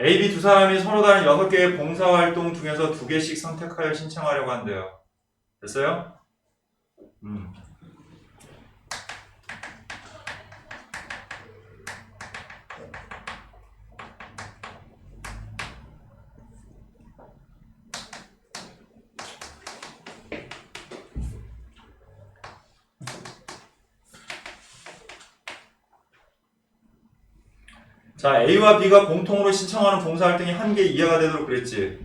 A, B 두 사람이 서로 다른 6개의 봉사활동 중에서 두 개씩 선택하여 신청하려고 한대요. 됐어요? 음. 자, A와 B가 공통으로 신청하는 봉사활동이 한 개 이하가 되도록 그랬지.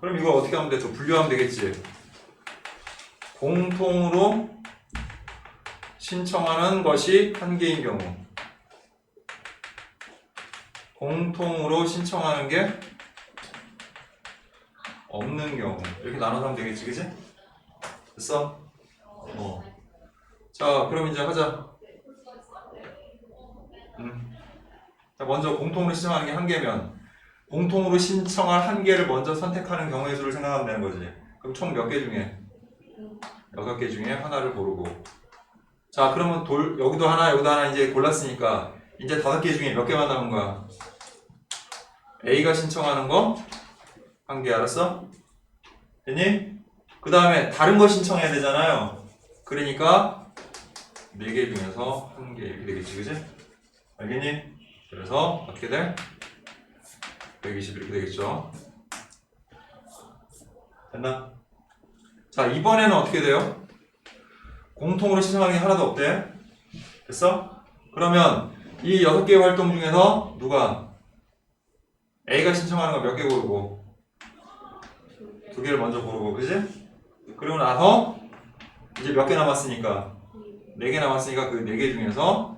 그럼 이거 어떻게 하면 돼? 저 분류하면 되겠지. 공통으로 신청하는 것이 한 개인 경우. 공통으로 신청하는 게 없는 경우. 이렇게 나눠서 하면 되겠지, 그지? 됐어? 어. 자, 그럼 이제 하자. 음. 자, 먼저 공통으로 신청하는 게 한 개면 공통으로 신청할 한 개를 먼저 선택하는 경우의 수를 생각하면 되는 거지. 그럼 총 몇 개 중에? 여섯 개 중에 하나를 고르고. 자, 그러면 돌 여기도 하나, 여기도 하나 이제 골랐으니까 이제 다섯 개 중에 몇 개만 남은 거야? A가 신청하는 거 한 개 알았어? 됐니? 그 다음에 다른 거 신청해야 되잖아요. 그러니까 네 개 중에서 한 개 이렇게 되겠지, 그지? 알겠니? 그래서 어떻게 돼? 120 이렇게 되겠죠. 됐나? 자, 이번에는 어떻게 돼요? 공통으로 신청하는 게 하나도 없대. 됐어? 그러면 이 여섯 개의 활동 중에서 누가 A가 신청하는 거 몇 개 고르고 두 개를 먼저 고르고, 그지? 그리고 나서 이제 몇 개 남았으니까 네 개 남았으니까 그 네 개 중에서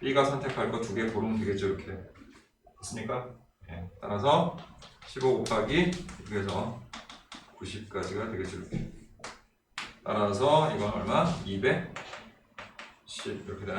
B가 선택할 거 두 개 고르면 되겠죠, 이렇게. 됐습니까? 예, 따라서 15 곱하기 6에서 90까지가 되겠죠 이렇게 따라서 이건 얼마? 210 이렇게 돼